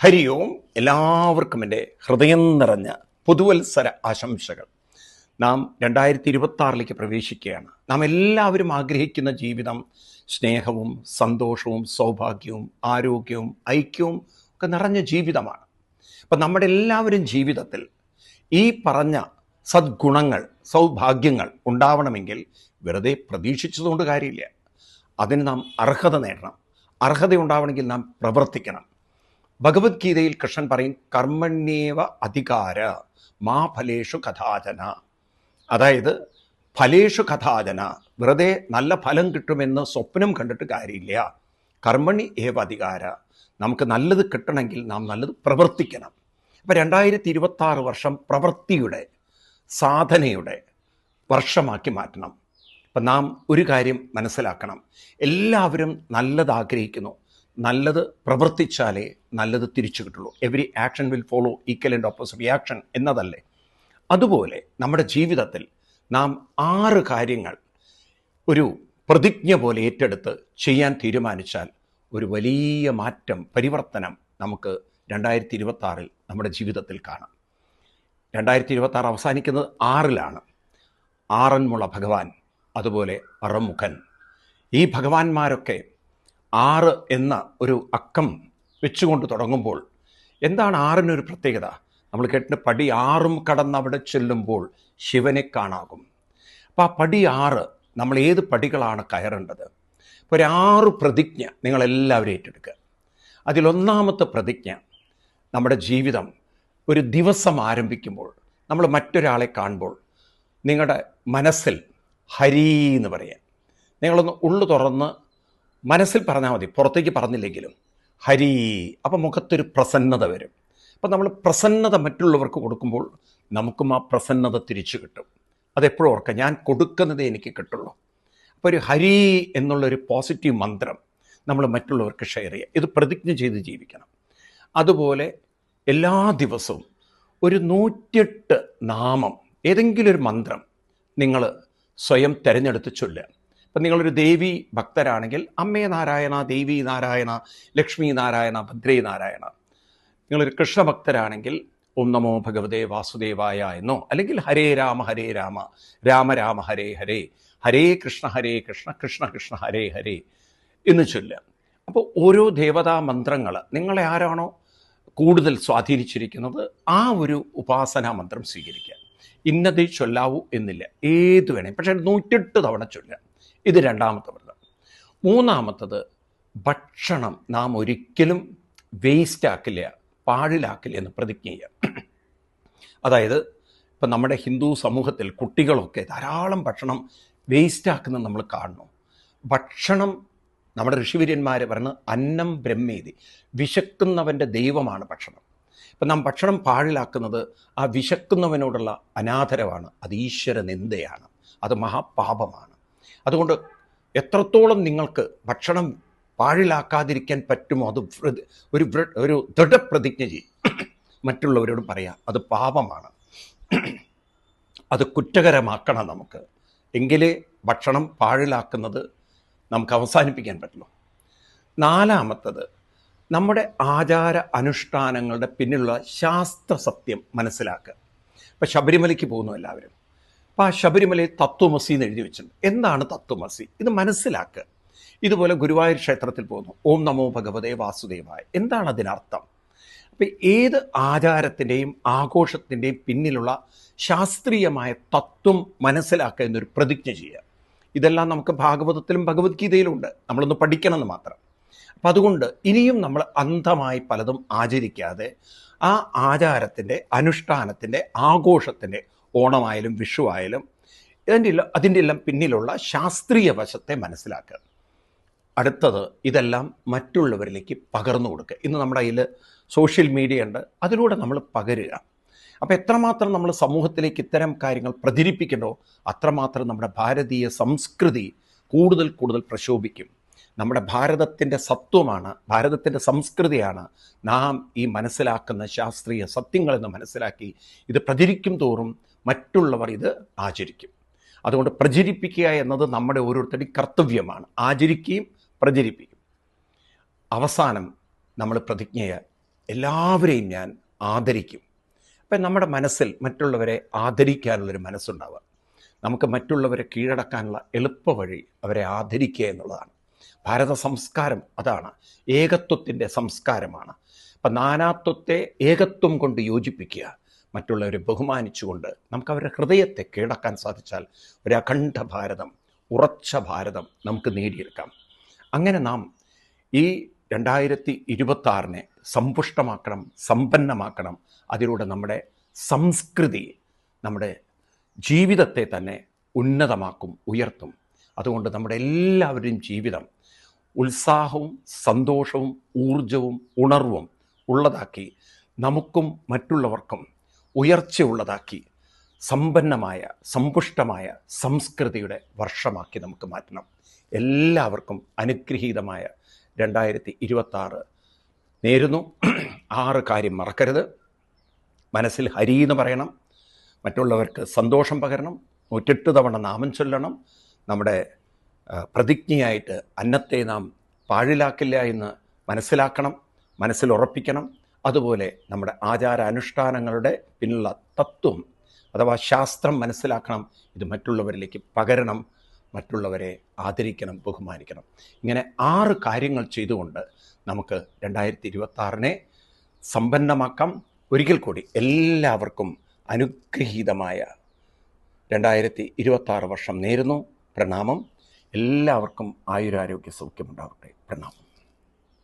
ഹരി ഓം എല്ലാവർക്കും എന്റെ ഹൃദയം നിറഞ്ഞ പുതുവത്സര ആശംസകൾ. നാം രണ്ടായിരത്തി ഇരുപത്തി പ്രവേശിക്കുകയാണ്. നാം എല്ലാവരും ആഗ്രഹിക്കുന്ന ജീവിതം സ്നേഹവും സന്തോഷവും സൗഭാഗ്യവും ആരോഗ്യവും ഐക്യവും ഒക്കെ നിറഞ്ഞ ജീവിതമാണ്. അപ്പം നമ്മുടെ എല്ലാവരും ജീവിതത്തിൽ ഈ പറഞ്ഞ സദ്ഗുണങ്ങൾ സൗഭാഗ്യങ്ങൾ ഉണ്ടാവണമെങ്കിൽ വെറുതെ പ്രതീക്ഷിച്ചതുകൊണ്ട് കാര്യമില്ല. അതിന് നാം അർഹത നേടണം. അർഹത ഉണ്ടാവണമെങ്കിൽ നാം പ്രവർത്തിക്കണം. ഭഗവത്ഗീതയിൽ കൃഷ്ണൻ പറയും കർമ്മണ്യേവ അധികാര മാ ഫലേഷു കഥാചന. അതായത് ഫലേഷു കഥാചന വെറുതെ നല്ല ഫലം കിട്ടുമെന്ന് സ്വപ്നം കണ്ടിട്ട് കാര്യമില്ല. കർമ്മണി ഏവ അധികാര നമുക്ക് നല്ലത് കിട്ടണമെങ്കിൽ നാം നല്ലത് പ്രവർത്തിക്കണം. അപ്പം രണ്ടായിരത്തി ഇരുപത്താറ് വർഷം പ്രവൃത്തിയുടെ സാധനയുടെ വർഷമാക്കി മാറ്റണം. അപ്പം നാം ഒരു കാര്യം മനസ്സിലാക്കണം. എല്ലാവരും നല്ലത് ആഗ്രഹിക്കുന്നു നല്ലത് പ്രവർത്തിച്ചാലേ നല്ലത് തിരിച്ചു കിട്ടുള്ളൂ. Every action will follow equal and opposite reaction എന്നതല്ലേ? അതുപോലെ നമ്മുടെ ജീവിതത്തിൽ നാം ആറ് കാര്യങ്ങൾ ഒരു പ്രതിജ്ഞ പോലെ ഏറ്റെടുത്ത് ചെയ്യാൻ തീരുമാനിച്ചാൽ ഒരു വലിയ മാറ്റം പരിവർത്തനം നമുക്ക് രണ്ടായിരത്തി ഇരുപത്താറിൽ നമ്മുടെ ജീവിതത്തിൽ കാണാം. രണ്ടായിരത്തി ഇരുപത്തി ആറ് അവസാനിക്കുന്നത് ആറിലാണ്. ആറന്മുള ഭഗവാൻ അതുപോലെ അറമുഖൻ. ഈ ഭഗവാന്മാരൊക്കെ ആറ് എന്ന ഒരു അക്കം വെച്ചുകൊണ്ട് തുടങ്ങുമ്പോൾ എന്താണ് ആറിനൊരു പ്രത്യേകത? നമ്മൾ കേട്ടിട്ട് പടി ആറും കടന്ന് അവിടെ ചെല്ലുമ്പോൾ ശിവനെ കാണാകും. അപ്പോൾ ആ പടി ആറ് നമ്മൾ ഏത് പടികളാണ് കയറേണ്ടത്? ഇപ്പോൾ ഒരു ആറ് പ്രതിജ്ഞ നിങ്ങളെല്ലാവരും ഏറ്റെടുക്കുക. അതിലൊന്നാമത്തെ പ്രതിജ്ഞ നമ്മുടെ ജീവിതം ഒരു ദിവസം ആരംഭിക്കുമ്പോൾ നമ്മൾ മറ്റൊരാളെ കാണുമ്പോൾ നിങ്ങളുടെ മനസ്സിൽ ഹരി എന്ന് പറയാം. നിങ്ങളൊന്ന് ഉള്ളു തുറന്ന് മനസ്സിൽ പറഞ്ഞാൽ മതി പുറത്തേക്ക് പറഞ്ഞില്ലെങ്കിലും. ഹരി അപ്പം മുഖത്തൊരു പ്രസന്നത വരും. അപ്പം നമ്മൾ പ്രസന്നത മറ്റുള്ളവർക്ക് കൊടുക്കുമ്പോൾ നമുക്കും ആ പ്രസന്നത തിരിച്ചു കിട്ടും. അതെപ്പോഴും ഓർക്കുക ഞാൻ കൊടുക്കുന്നതേ എനിക്ക് കിട്ടുള്ളൂ. അപ്പോൾ ഒരു ഹരി എന്നുള്ളൊരു പോസിറ്റീവ് മന്ത്രം നമ്മൾ മറ്റുള്ളവർക്ക് ഷെയർ ചെയ്യുക ഇത് പ്രതിജ്ഞ ചെയ്ത് ജീവിക്കണം. അതുപോലെ എല്ലാ ദിവസവും ഒരു നൂറ്റെട്ട് നാമം ഏതെങ്കിലും ഒരു മന്ത്രം നിങ്ങൾ സ്വയം തിരഞ്ഞെടുത്ത് ചൊല്ലുക. ഇപ്പം നിങ്ങളൊരു ദേവി ഭക്തരാണെങ്കിൽ അമ്മേ നാരായണ ദേവി നാരായണ ലക്ഷ്മി നാരായണ ഭദ്രേ നാരായണ. നിങ്ങളൊരു കൃഷ്ണഭക്തരാണെങ്കിൽ ഓം നമോ ഭഗവതേ വാസുദേവായ എന്നോ അല്ലെങ്കിൽ ഹരേ രാമ ഹരേ രാമ രാമ രാമ ഹരേ ഹരേ ഹരേ കൃഷ്ണ ഹരേ കൃഷ്ണ കൃഷ്ണ കൃഷ്ണ ഹരേ ഹരേ എന്ന് ചൊല്ലുക. അപ്പോൾ ഓരോ ദേവതാ മന്ത്രങ്ങൾ നിങ്ങളെ ആരാണോ കൂടുതൽ സ്വാധീനിച്ചിരിക്കുന്നത് ആ ഒരു ഉപാസനാ മന്ത്രം സ്വീകരിക്കുക. ഇന്നതേ ചൊല്ലാവൂ എന്നില്ല. ഏത് വേണേ പക്ഷേ നൂറ്റെട്ട് തവണ ചൊല്ലുക. ഇത് രണ്ടാമത്തെ വ്രതം മൂന്നാമത്തത് ഭക്ഷണം നാം ഒരിക്കലും വേസ്റ്റ് ആക്കില്ല പാഴിലാക്കില്ല എന്ന് പ്രതിജ്ഞ ചെയ്യാം. അതായത് ഇപ്പം നമ്മുടെ ഹിന്ദു സമൂഹത്തിൽ കുട്ടികളൊക്കെ ധാരാളം ഭക്ഷണം വേസ്റ്റ് ആക്കുന്നത് നമ്മൾ കാണുന്നു. ഭക്ഷണം നമ്മുടെ ഋഷിവര്യന്മാർ പറഞ്ഞ് അന്നം ബ്രഹ്മേതി വിശക്കുന്നവന്റെ ദൈവമാണ് ഭക്ഷണം. ഇപ്പം നാം ഭക്ഷണം പാഴിലാക്കുന്നത് ആ വിശക്കുന്നവനോടുള്ള അനാദരവാണ് അത് ഈശ്വര നിന്ദയാണ് അത് മഹാപാപമാണ്. അതുകൊണ്ട് എത്രത്തോളം നിങ്ങൾക്ക് ഭക്ഷണം പാഴിലാക്കാതിരിക്കാൻ പറ്റുമോ അത് ഒരു ഒരു ദൃഢപ്രതിജ്ഞ ചെയ്യും. മറ്റുള്ളവരോട് പറയാം അത് പാപമാണ്. അത് കുറ്റകരമാക്കണം നമുക്ക്. എങ്കിലേ ഭക്ഷണം പാഴിലാക്കുന്നത് നമുക്ക് അവസാനിപ്പിക്കാൻ പറ്റുള്ളൂ. നാലാമത്തത് നമ്മുടെ ആചാര അനുഷ്ഠാനങ്ങളുടെ പിന്നിലുള്ള ശാസ്ത്ര സത്യം മനസ്സിലാക്കുക. ഇപ്പം ശബരിമലയ്ക്ക് പോകുന്നു എല്ലാവരും. അപ്പോൾ ആ ശബരിമലയിൽ തത്വമസി എന്ന് എഴുതി വെച്ചിട്ടുണ്ട്. എന്താണ് തത്വമസി? ഇത് മനസ്സിലാക്കുക ഇതുപോലെ ഗുരുവായൂർ ക്ഷേത്രത്തിൽ പോകുന്നു. ഓം നമോ ഭഗവതേ വാസുദേവായ. എന്താണ് അതിനർത്ഥം? അപ്പം ഏത് ആചാരത്തിന്റെയും ആഘോഷത്തിന്റെയും പിന്നിലുള്ള ശാസ്ത്രീയമായ തത്വം മനസ്സിലാക്കുക എന്നൊരു പ്രതിജ്ഞ ചെയ്യുക. ഇതെല്ലാം നമുക്ക് ഭാഗവതത്തിലും ഭഗവത്ഗീതയിലും ഉണ്ട് നമ്മളൊന്ന് പഠിക്കണമെന്ന് മാത്രം. അപ്പം അതുകൊണ്ട് ഇനിയും നമ്മൾ അന്ധമായി പലതും ആചരിക്കാതെ ആ ആചാരത്തിന്റെ അനുഷ്ഠാനത്തിന്റെ ആഘോഷത്തിന്റെ ഓണമായാലും വിഷു ആയാലും ഇതിന്റെ അതിന്റെ എല്ലാം പിന്നിലുള്ള ശാസ്ത്രീയ വശത്തെ മനസ്സിലാക്കുക. അടുത്തത് ഇതെല്ലാം മറ്റുള്ളവരിലേക്ക് പകർന്നു കൊടുക്കുക. ഇന്ന് നമ്മുടെ കയ്യിൽ സോഷ്യൽ മീഡിയ ഉണ്ട്. അതിലൂടെ നമ്മൾ പകരുക. അപ്പോൾ എത്രമാത്രം നമ്മൾ സമൂഹത്തിലേക്ക് ഇത്തരം കാര്യങ്ങൾ പ്രചരിപ്പിക്കണോ അത്രമാത്രം നമ്മുടെ ഭാരതീയ സംസ്കൃതി കൂടുതൽ കൂടുതൽ പ്രശോഭിക്കും. നമ്മുടെ ഭാരതത്തിന്റെ സത്വമാണ് ഭാരതത്തിന്റെ സംസ്കൃതിയാണ് നാം ഈ മനസ്സിലാക്കുന്ന ശാസ്ത്രീയ സത്യങ്ങളെന്ന് മനസ്സിലാക്കി ഇത് പ്രചരിക്കും തോറും മറ്റുള്ളവർ ഇത് ആചരിക്കും. അതുകൊണ്ട് പ്രചരിപ്പിക്കുക എന്നത് നമ്മുടെ ഓരോരുത്തരുടെയും കർത്തവ്യമാണ്. ആചരിക്കുകയും പ്രചരിപ്പിക്കും. അവസാനം നമ്മൾ പ്രതിജ്ഞയെ എല്ലാവരെയും ഞാൻ ആദരിക്കും. അപ്പം നമ്മുടെ മനസ്സിൽ മറ്റുള്ളവരെ ആദരിക്കാനുള്ളൊരു മനസ്സുണ്ടാവുക. നമുക്ക് മറ്റുള്ളവരെ കീഴടക്കാനുള്ള എളുപ്പ വഴി അവരെ ആദരിക്കുക എന്നുള്ളതാണ്. ഭാരത സംസ്കാരം അതാണ്. ഏകത്വത്തിന്റെ സംസ്കാരമാണ്. അപ്പം നാനാത്വത്തെ ഏകത്വം കൊണ്ട് യോജിപ്പിക്കുക മറ്റുള്ളവരെ ബഹുമാനിച്ചുകൊണ്ട് നമുക്ക് അവരുടെ ഹൃദയത്തെ കീഴടക്കാൻ സാധിച്ചാൽ ഒരു അഖണ്ഡ ഭാരതം ഉറച്ച ഭാരതം നമുക്ക് നേടിയെടുക്കാം. അങ്ങനെ നാം ഈ രണ്ടായിരത്തി ഇരുപത്തി സമ്പുഷ്ടമാക്കണം സമ്പന്നമാക്കണം. അതിലൂടെ നമ്മുടെ സംസ്കൃതി നമ്മുടെ ജീവിതത്തെ തന്നെ ഉന്നതമാക്കും ഉയർത്തും. അതുകൊണ്ട് നമ്മുടെ എല്ലാവരുടെയും ജീവിതം ഉത്സാഹവും സന്തോഷവും ഊർജവും ഉണർവും ഉള്ളതാക്കി നമുക്കും മറ്റുള്ളവർക്കും ഉയർച്ചയുള്ളതാക്കി സമ്പന്നമായ സമ്പുഷ്ടമായ സംസ്കൃതിയുടെ വർഷമാക്കി നമുക്ക് മാറ്റണം. എല്ലാവർക്കും അനുഗ്രഹീതമായ രണ്ടായിരത്തി ഇരുപത്താറ് നേരുന്നു. ആറ് കാര്യം മറക്കരുത്. മനസ്സിൽ ഹരി എന്ന് പറയണം. മറ്റുള്ളവർക്ക് സന്തോഷം പകരണം. നൂറ്റെട്ട് തവണ നാമം ചൊല്ലണം. നമ്മുടെ പ്രതിജ്ഞയായിട്ട് അന്നത്തെ നാം പാഴിലാക്കില്ല എന്ന് മനസ്സിലാക്കണം. മനസ്സിൽ ഉറപ്പിക്കണം. അതുപോലെ നമ്മുടെ ആചാര അനുഷ്ഠാനങ്ങളുടെ പിന്നിലുള്ള തത്വം അഥവാ ശാസ്ത്രം മനസ്സിലാക്കണം. ഇത് മറ്റുള്ളവരിലേക്ക് പകരണം മറ്റുള്ളവരെ ആദരിക്കണം ബഹുമാനിക്കണം. ഇങ്ങനെ ആറ് കാര്യങ്ങൾ ചെയ്തുകൊണ്ട് നമുക്ക് രണ്ടായിരത്തി ഇരുപത്തി സമ്പന്നമാക്കാം. ഒരിക്കൽ കൂടി എല്ലാവർക്കും അനുഗ്രഹീതമായ രണ്ടായിരത്തി ഇരുപത്തി വർഷം നേരുന്നു. പ്രണാമം. എല്ലാവർക്കും ആയുരാരോഗ്യ സൗഖ്യമുണ്ടാവട്ടെ. പ്രണാമം.